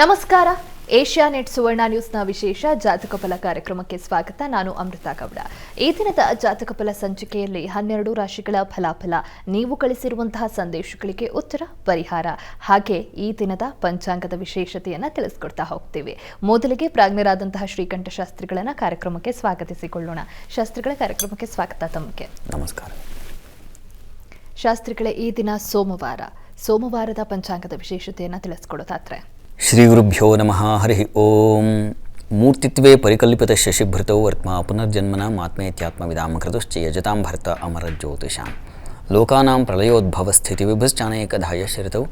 ನಮಸ್ಕಾರ. Asia net ಸುವರ್ಣ ನ್ಯೂಸ್ನ ವಿಶೇಷ ಜಾತಕ ಫಲ ಕಾರ್ಯಕ್ರಮಕ್ಕೆ ಸ್ವಾಗತ. ನಾನು ಅಮೃತ ಗೌಡ. ಈ ದಿನದ ಜಾತಕ ಫಲ ಸಂಚಿಕೆಯಲ್ಲಿ ಹನ್ನೆರಡು ರಾಶಿಗಳ ಫಲಾಫಲ ನೀವು ಕಳಿಸಿರುವಂತಹ ಸಂದೇಶಗಳಿಗೆ ಉತ್ತರ ಪರಿಹಾರ. ಹಾಗೆ ಈ ದಿನದ ಪಂಚಾಂಗದ ವಿಶೇಷತೆಯನ್ನು ತಿಳಿಸ್ಕೊಡ್ತಾ ಹೋಗ್ತೀವಿ. ಮೊದಲಿಗೆ ಪ್ರಾಜ್ಞರಾದಂತಹ ಶ್ರೀಕಂಠ ಶಾಸ್ತ್ರಿಗಳನ್ನ ಕಾರ್ಯಕ್ರಮಕ್ಕೆ ಸ್ವಾಗತಿಸಿಕೊಳ್ಳೋಣ. ಶಾಸ್ತ್ರಿಗಳ ಕಾರ್ಯಕ್ರಮಕ್ಕೆ ಸ್ವಾಗತ ತಮಗೆ. ನಮಸ್ಕಾರ. ಶಾಸ್ತ್ರಿಗಳ ಈ ದಿನ ಸೋಮವಾರ. ಸೋಮವಾರದ ಪಂಚಾಂಗದ ವಿಶೇಷತೆಯನ್ನು ತಿಳಿಸ್ಕೊಡೋದಾದ್ರೆ ಶ್ರೀ ಗುರುಭ್ಯೋ ನಮಃ, ಹರಿ ಓಂ. ಮೂರ್ತಿತ್ವೇ ಪರಿಕಲ್ಪಿತ ಶಶಿಭೃತೌ ವರ್ತ್ಮ ಪುನರ್ಜನ್ಮನ ಮಾತ್ಮೇತ್ಯಾತ್ಮವಿದಾಂ ಕೃತಶ್ಚ ಯಜತಾಂ ಭರ್ತ ಅಮರ ಜ್ಯೋತಿಷಾಂ. ಲೋಕಾನಾಂ ಪ್ರಳಯೋದ್ಭವ ಸ್ಥಿತಿ ವಿಭಶ್ಚಾನೇಕಧಾಯ ಶರಿತೌ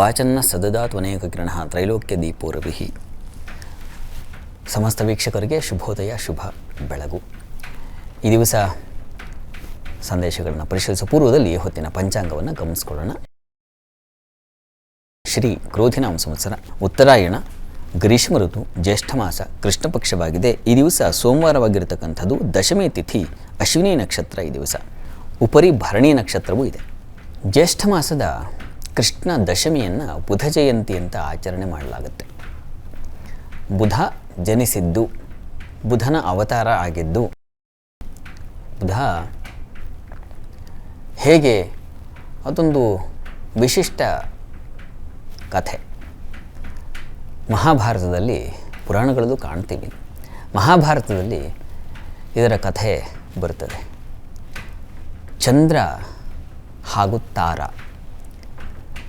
ವಾಚನ್ನ ಸದದಾತ್ವನೇಕ ಕಿರಣ ತ್ರೈಲೋಕ್ಯ ದೀಪೋರವಿಹಿ ಸಮಸ್ತ ವೀಕ್ಷಕರಿಗೆ ಶುಭೋದಯ, ಶುಭ ಬೆಳಗು. ಈ ದಿವಸ ಸಂದೇಶಗಳನ್ನು ಪರಿಶೀಲಿಸುವ ಪೂರ್ವದಲ್ಲಿ ಹೊತ್ತಿನ ಪಂಚಾಂಗವನ್ನು ಗಮನಿಸ್ಕೊಳ್ಳೋಣ. ಶ್ರೀ ಕ್ರೋಧಿನಾಮ ಸಂವತ್ಸರ, ಉತ್ತರಾಯಣ, ಗ್ರೀಷ್ಮ ಋತು, ಜ್ಯೇಷ್ಠ ಮಾಸ, ಕೃಷ್ಣ ಪಕ್ಷವಾಗಿದೆ. ಈ ದಿವಸ ಸೋಮವಾರವಾಗಿರತಕ್ಕಂಥದ್ದು ದಶಮಿ ತಿಥಿ, ಅಶ್ವಿನಿ ನಕ್ಷತ್ರ ಈ ದಿವಸ. ಉಪರಿ ಭರಣಿ ನಕ್ಷತ್ರವೂ ಇದೆ. ಜ್ಯೇಷ್ಠ ಮಾಸದ ಕೃಷ್ಣ ದಶಮಿಯನ್ನು ಬುಧ ಜಯಂತಿ ಅಂತ ಆಚರಣೆ ಮಾಡಲಾಗುತ್ತೆ. ಬುಧ ಜನಿಸಿದ್ದು, ಬುಧನ ಅವತಾರ ಆಗಿದ್ದು, ಬುಧ ಹೇಗೆ ಅದೊಂದು ವಿಶಿಷ್ಟ ಕಥೆ. ಮಹಾಭಾರತದಲ್ಲಿ ಪುರಾಣಗಳದ್ದು ಕಾಣ್ತೀವಿ. ಮಹಾಭಾರತದಲ್ಲಿ ಇದರ ಕಥೆ ಬರ್ತದೆ. ಚಂದ್ರ ಹಾಗೂ ತಾರ.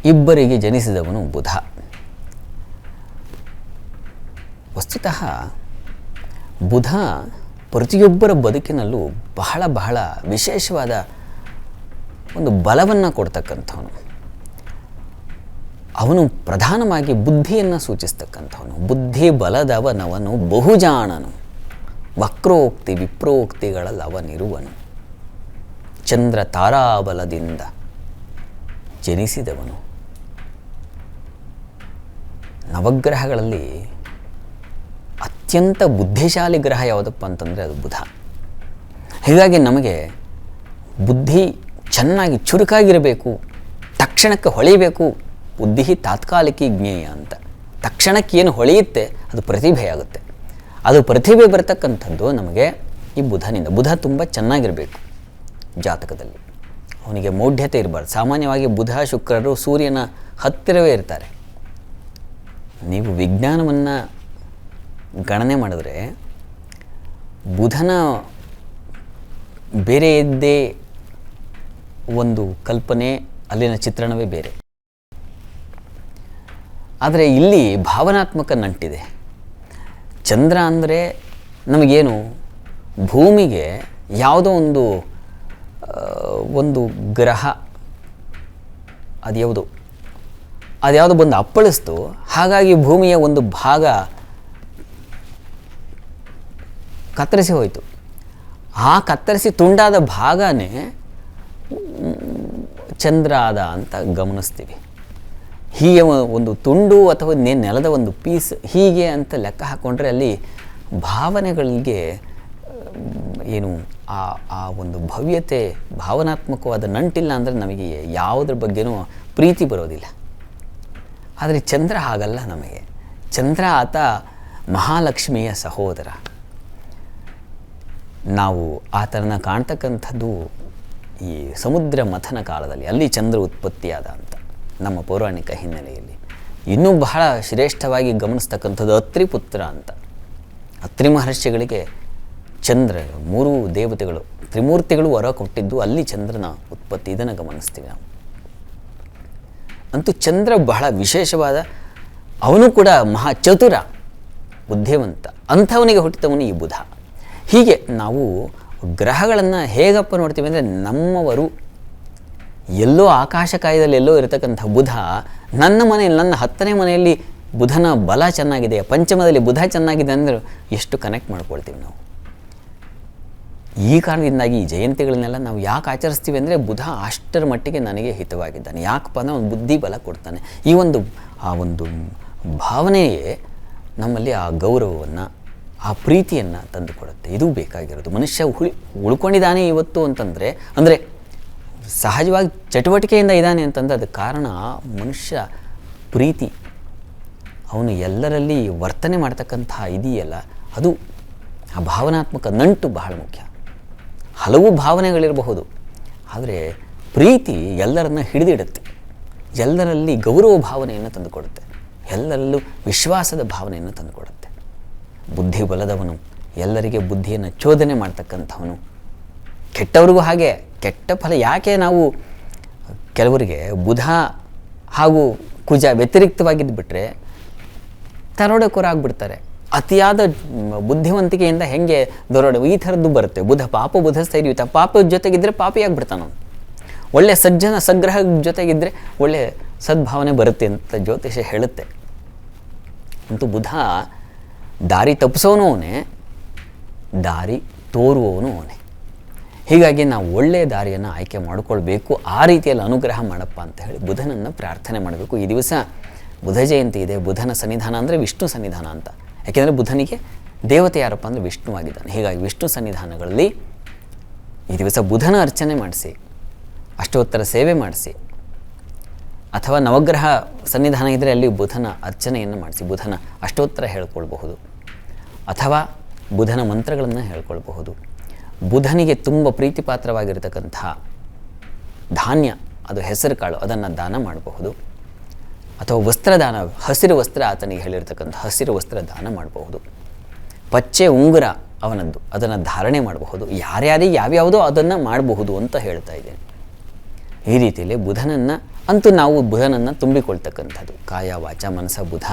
ಇಬ್ಬರಿಗೆ ಜನಿಸಿದವನು ಬುಧ. ವಸ್ತುತಃ ಬುಧ ಪ್ರತಿಯೊಬ್ಬರ ಬದುಕಿನಲ್ಲೂ ಬಹಳ ಬಹಳ ವಿಶೇಷವಾದ ಒಂದು ಬಲವನ್ನು ಕೊಡ್ತಕ್ಕಂಥವನು. ಅವನು ಪ್ರಧಾನವಾಗಿ ಬುದ್ಧಿಯನ್ನು ಸೂಚಿಸ್ತಕ್ಕಂಥವನು. ಬುದ್ಧಿ ಬಲದವನವನು, ಬಹುಜಾಣನು. ವಕ್ರೋಕ್ತಿ ವಿಪ್ರೋಕ್ತಿಗಳಲ್ಲಿ ಅವನಿರುವನು. ಚಂದ್ರ ತಾರಾಬಲದಿಂದ ಜನಿಸಿದವನು. ನವಗ್ರಹಗಳಲ್ಲಿ ಅತ್ಯಂತ ಬುದ್ಧಿಶಾಲಿ ಗ್ರಹ ಯಾವುದಪ್ಪ ಅಂತಂದರೆ ಅದು ಬುಧ. ಹೀಗಾಗಿ ನಮಗೆ ಬುದ್ಧಿ ಚೆನ್ನಾಗಿ ಚುರುಕಾಗಿರಬೇಕು, ತಕ್ಷಣಕ್ಕೆ ಹೊಳೆಯಬೇಕು ಬುದ್ಧಿ ತಾತ್ಕಾಲಿಕ ಜ್ಞೇಯ ಅಂತ. ತಕ್ಷಣಕ್ಕೆ ಏನು ಹೊಳೆಯುತ್ತೆ, ಅದು ಪ್ರತಿಭೆ ಆಗುತ್ತೆ. ಅದು ಪ್ರತಿಭೆ ಬರತಕ್ಕಂಥದ್ದು ನಮಗೆ ಈ ಬುಧನಿಂದ. ಬುಧ ತುಂಬ ಚೆನ್ನಾಗಿರಬೇಕು ಜಾತಕದಲ್ಲಿ. ಅವನಿಗೆ ಮೌಢ್ಯತೆ ಇರಬಾರ್ದು. ಸಾಮಾನ್ಯವಾಗಿ ಬುಧ, ಶುಕ್ರರು ಸೂರ್ಯನ ಹತ್ತಿರವೇ ಇರ್ತಾರೆ. ನೀವು ವಿಜ್ಞಾನವನ್ನು ಗಣನೆ ಮಾಡಿದ್ರೆ ಬುಧನ ಬೇರೆ ಇದ್ದೇ ಒಂದು ಕಲ್ಪನೆ, ಅಲ್ಲಿನ ಚಿತ್ರಣವೇ ಬೇರೆ. ಆದರೆ ಇಲ್ಲಿ ಭಾವನಾತ್ಮಕ ನಂಟಿದೆ. ಚಂದ್ರ ಅಂದರೆ ನಮಗೇನು? ಭೂಮಿಗೆ ಯಾವುದೋ ಒಂದು ಒಂದು ಗ್ರಹ, ಅದ್ಯಾವುದು, ಅದ್ಯಾವುದೋ ಬಂದು ಅಪ್ಪಳಿಸ್ತು. ಹಾಗಾಗಿ ಭೂಮಿಯ ಒಂದು ಭಾಗ ಕತ್ತರಿಸಿ ಹೋಯಿತು. ಆ ಕತ್ತರಿಸಿ ತುಂಡಾದ ಭಾಗನೇ ಚಂದ್ರ ಆದ ಅಂತ ಗಮನಿಸ್ತೀವಿ. ಹೀಗೆ ಒಂದು ತುಂಡು ಅಥವಾ ನೆ- ನೆಲದ ಒಂದು ಪೀಸ್ ಹೀಗೆ ಅಂತ ಲೆಕ್ಕ ಹಾಕ್ಕೊಂಡ್ರೆ ಅಲ್ಲಿ ಭಾವನೆಗಳಿಗೆ ಏನು ಆ ಆ ಒಂದು ಭವ್ಯತೆ, ಭಾವನಾತ್ಮಕವಾದ ನಂಟಿಲ್ಲ ಅಂದರೆ ನಮಗೆ ಯಾವುದ್ರ ಬಗ್ಗೆನೂ ಪ್ರೀತಿ ಬರೋದಿಲ್ಲ. ಆದರೆ ಚಂದ್ರ ಹಾಗಲ್ಲ ನಮಗೆ. ಚಂದ್ರ ಆತ ಮಹಾಲಕ್ಷ್ಮಿಯ ಸಹೋದರ. ನಾವು ಆತನ ಕಾಣ್ತಕ್ಕಂಥದ್ದು ಈ ಸಮುದ್ರ ಮಥನ ಕಾಲದಲ್ಲಿ, ಅಲ್ಲಿ ಚಂದ್ರ ಉತ್ಪತ್ತಿಯಾದ ಅಂತ. ನಮ್ಮ ಪೌರಾಣಿಕ ಹಿನ್ನೆಲೆಯಲ್ಲಿ. ಇನ್ನೂ ಬಹಳ ಶ್ರೇಷ್ಠವಾಗಿ ಗಮನಿಸ್ತಕ್ಕಂಥದ್ದು ಅತ್ರಿಪುತ್ರ ಅಂತ. ಅತ್ರಿ ಮಹರ್ಷಿಗಳಿಗೆ ಚಂದ್ರ, ಮೂರು ದೇವತೆಗಳು, ತ್ರಿಮೂರ್ತಿಗಳು ವರ ಕೊಟ್ಟಿದ್ದು ಅಲ್ಲಿ ಚಂದ್ರನ ಉತ್ಪತ್ತಿ ಇದನ್ನು ಗಮನಿಸ್ತೀವಿ ನಾವು. ಅಂತೂ ಚಂದ್ರ ಬಹಳ ವಿಶೇಷವಾದ, ಅವನು ಕೂಡ ಮಹಾ ಚತುರ ಬುದ್ಧಿವಂತ, ಅಂಥವನಿಗೆ ಹುಟ್ಟಿದವನು ಈ ಬುಧ. ಹೀಗೆ ನಾವು ಗ್ರಹಗಳನ್ನು ಹೇಗಪ್ಪ ನೋಡ್ತೀವಿ ಅಂದರೆ ನಮ್ಮವರು ಎಲ್ಲೋ ಆಕಾಶ ಕಾಯದಲ್ಲಿ ಎಲ್ಲೋ ಇರತಕ್ಕಂಥ ಬುಧ ನನ್ನ ಮನೆಯಲ್ಲಿ ನನ್ನ ಹತ್ತನೇ ಮನೆಯಲ್ಲಿ ಬುಧನ ಬಲ ಚೆನ್ನಾಗಿದೆ, ಪಂಚಮದಲ್ಲಿ ಬುಧ ಚೆನ್ನಾಗಿದೆ ಅಂದರೆ ಎಷ್ಟು ಕನೆಕ್ಟ್ ಮಾಡ್ಕೊಳ್ತೀವಿ ನಾವು? ಈ ಕಾರಣದಿಂದಾಗಿ ಈ ಜಯಂತಿಗಳನ್ನೆಲ್ಲ ನಾವು ಯಾಕೆ ಆಚರಿಸ್ತೀವಿ ಅಂದರೆ ಬುಧ ಅಷ್ಟರ ಮಟ್ಟಿಗೆ ನನಗೆ ಹಿತವಾಗಿದ್ದಾನೆ. ಯಾಕಪ್ಪ ಅಂದರೆ ಅವನು ಬುದ್ಧಿ ಬಲ ಕೊಡ್ತಾನೆ. ಈ ಒಂದು, ಆ ಒಂದು ಭಾವನೆಯೇ ನಮ್ಮಲ್ಲಿ ಆ ಗೌರವವನ್ನು, ಆ ಪ್ರೀತಿಯನ್ನು ತಂದುಕೊಡುತ್ತೆ. ಇದು ಬೇಕಾಗಿರೋದು. ಮನುಷ್ಯ ಉಳಿ ಉಳ್ಕೊಂಡಿದ್ದಾನೆ ಇವತ್ತು ಅಂತಂದರೆ, ಅಂದರೆ ಸಹಜವಾಗಿ ಚಟುವಟಿಕೆಯಿಂದ ಇದ್ದಾನೆ ಅಂತಂದರೆ ಅದಕ್ಕೆ ಕಾರಣ ಮನುಷ್ಯ ಪ್ರೀತಿ. ಅವನು ಎಲ್ಲರಲ್ಲಿ ವರ್ತನೆ ಮಾಡ್ತಕ್ಕಂತಹ ಇದೆಯಲ್ಲ, ಅದು ಆ ಭಾವನಾತ್ಮಕ ನಂಟು ಬಹಳ ಮುಖ್ಯ. ಹಲವು ಭಾವನೆಗಳಿರಬಹುದು, ಆದರೆ ಪ್ರೀತಿ ಎಲ್ಲರನ್ನ ಹಿಡಿದಿಡುತ್ತೆ. ಎಲ್ಲರಲ್ಲಿ ಗೌರವ ಭಾವನೆಯನ್ನು ತಂದುಕೊಡುತ್ತೆ. ಎಲ್ಲರಲ್ಲೂ ವಿಶ್ವಾಸದ ಭಾವನೆಯನ್ನು ತಂದುಕೊಡುತ್ತೆ. ಬುದ್ಧಿ ಬಲದವನು ಎಲ್ಲರಿಗೆ ಬುದ್ಧಿಯನ್ನು ಚೋದನೆ ಮಾಡ್ತಕ್ಕಂಥವನು. ಕೆಟ್ಟವ್ರಿಗೂ ಹಾಗೆ. ಕೆಟ್ಟ ಫಲ ಯಾಕೆ ನಾವು ಕೆಲವರಿಗೆ ಬುಧ ಹಾಗೂ ಕುಜ ವ್ಯತಿರಿಕ್ತವಾಗಿದ್ದು ಬಿಟ್ಟರೆ ತರೋಡಕೋರಾಗ್ಬಿಡ್ತಾರೆ ಅತಿಯಾದ ಬುದ್ಧಿವಂತಿಕೆಯಿಂದ ಹೆಂಗೆ ದೊರಡ ಈ ಥರದ್ದು ಬರುತ್ತೆ. ಬುಧ ಪಾಪ, ಬುಧ ಸ್ಥೈರ್ಯುತ ಪಾಪ ಜೊತೆಗಿದ್ದರೆ ಪಾಪಿಯಾಗ್ಬಿಡ್ತಾನ ಒಳ್ಳೆ ಸಜ್ಜನ ಸಗ್ರಹ ಜೊತೆಗಿದ್ದರೆ ಒಳ್ಳೆ ಸದ್ಭಾವನೆ ಬರುತ್ತೆ ಅಂತ ಜ್ಯೋತಿಷ ಹೇಳುತ್ತೆ. ಅಂತೂ ಬುಧ ದಾರಿ ತಪ್ಪಿಸೋನು ಅವನೇ, ದಾರಿ ತೋರುವವನು ಅವನೇ. ಹೀಗಾಗಿ ನಾವು ಒಳ್ಳೆಯ ದಾರಿಯನ್ನು ಆಯ್ಕೆ ಮಾಡಿಕೊಳ್ಬೇಕು, ಆ ರೀತಿಯಲ್ಲಿ ಅನುಗ್ರಹ ಮಾಡಪ್ಪ ಅಂತ ಹೇಳಿ ಬುಧನನ್ನು ಪ್ರಾರ್ಥನೆ ಮಾಡಬೇಕು. ಈ ದಿವಸ ಬುಧ ಜಯಂತಿ ಇದೆ, ಬುಧನ ಸನ್ನಿಧಾನ ಅಂದರೆ ವಿಷ್ಣು ಸನ್ನಿಧಾನ ಅಂತ. ಯಾಕೆಂದರೆ ಬುಧನಿಗೆ ದೇವತೆ ಯಾರಪ್ಪ ಅಂದರೆ ವಿಷ್ಣುವಾಗಿದ್ದಾನೆ ಹೀಗಾಗಿ ವಿಷ್ಣು ಸನ್ನಿಧಾನಗಳಲ್ಲಿ ಈ ದಿವಸ ಬುಧನ ಅರ್ಚನೆ ಮಾಡಿಸಿ, ಅಷ್ಟೋತ್ತರ ಸೇವೆ ಮಾಡಿಸಿ, ಅಥವಾ ನವಗ್ರಹ ಸನ್ನಿಧಾನ ಇದ್ದರೆ ಅಲ್ಲಿ ಬುಧನ ಅರ್ಚನೆಯನ್ನು ಮಾಡಿಸಿ, ಬುಧನ ಅಷ್ಟೋತ್ತರ ಹೇಳ್ಕೊಳ್ಬಹುದು, ಅಥವಾ ಬುಧನ ಮಂತ್ರಗಳನ್ನು ಹೇಳ್ಕೊಳ್ಬಹುದು. ಬುಧನಿಗೆ ತುಂಬ ಪ್ರೀತಿಪಾತ್ರವಾಗಿರ್ತಕ್ಕಂಥ ಧಾನ್ಯ, ಅದು ಹೆಸರು ಕಾಳು ಅದನ್ನು ದಾನ ಮಾಡಬಹುದು. ಅಥವಾ ವಸ್ತ್ರದಾನ, ಹಸಿರು ವಸ್ತ್ರ ಆತನಿಗೆ ಹೇಳಿರ್ತಕ್ಕಂಥ ಹಸಿರು ವಸ್ತ್ರ ದಾನ ಮಾಡಬಹುದು. ಪಚ್ಚೆ ಉಂಗುರ ಅವನದ್ದು, ಅದನ್ನು ಧಾರಣೆ ಮಾಡಬಹುದು. ಯಾರ್ಯಾರಿಗೆ ಯಾವ್ಯಾವುದೋ ಅದನ್ನು ಮಾಡಬಹುದು ಅಂತ ಹೇಳ್ತಾ ಇದ್ದೇನೆ. ಈ ರೀತಿಯಲ್ಲಿ ಬುಧನನ್ನು, ಅಂತೂ ನಾವು ಬುಧನನ್ನು ತುಂಬಿಕೊಳ್ತಕ್ಕಂಥದ್ದು. ಕಾಯ, ವಾಚ, ಮನಸ, ಬುಧ,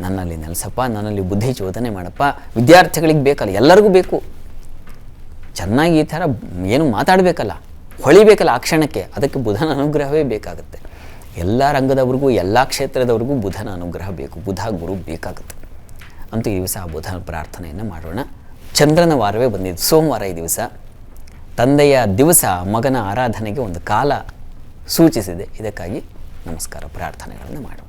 ನನ್ನಲ್ಲಿ ನೆಲೆಸಪ್ಪ, ನನ್ನಲ್ಲಿ ಬುದ್ಧಿ, ಚೋದನೆ ಮಾಡಪ್ಪ, ವಿದ್ಯಾರ್ಥಿಗಳಿಗೆ ಬೇಕಲ್ಲ ಎಲ್ಲರಿಗೂ ಬೇಕು. ಚೆನ್ನಾಗಿ ಈ ಥರ ಏನು ಮಾತಾಡಬೇಕಲ್ಲ, ಹೊಳಿಬೇಕಲ್ಲ ಆ ಕ್ಷಣಕ್ಕೆ, ಅದಕ್ಕೆ ಬುಧನ ಅನುಗ್ರಹವೇ ಬೇಕಾಗುತ್ತೆ. ಎಲ್ಲ ರಂಗದವ್ರಿಗೂ, ಎಲ್ಲ ಕ್ಷೇತ್ರದವ್ರಿಗೂ ಬುಧನ ಅನುಗ್ರಹ ಬೇಕು, ಬುಧ ಗುರು ಬೇಕಾಗುತ್ತೆ. ಅಂತೂ ಈ ದಿವಸ ಆ ಬುಧನ ಪ್ರಾರ್ಥನೆಯನ್ನು ಮಾಡೋಣ. ಚಂದ್ರನ ವಾರವೇ ಬಂದಿದ್ದು, ಸೋಮವಾರ ಈ ದಿವಸ. ತಂದೆಯ ದಿವಸ, ಮಗನ ಆರಾಧನೆಗೆ ಒಂದು ಕಾಲ ಸೂಚಿಸಿದೆ. ಇದಕ್ಕಾಗಿ ನಮಸ್ಕಾರ, ಪ್ರಾರ್ಥನೆಗಳನ್ನು ಮಾಡೋಣ.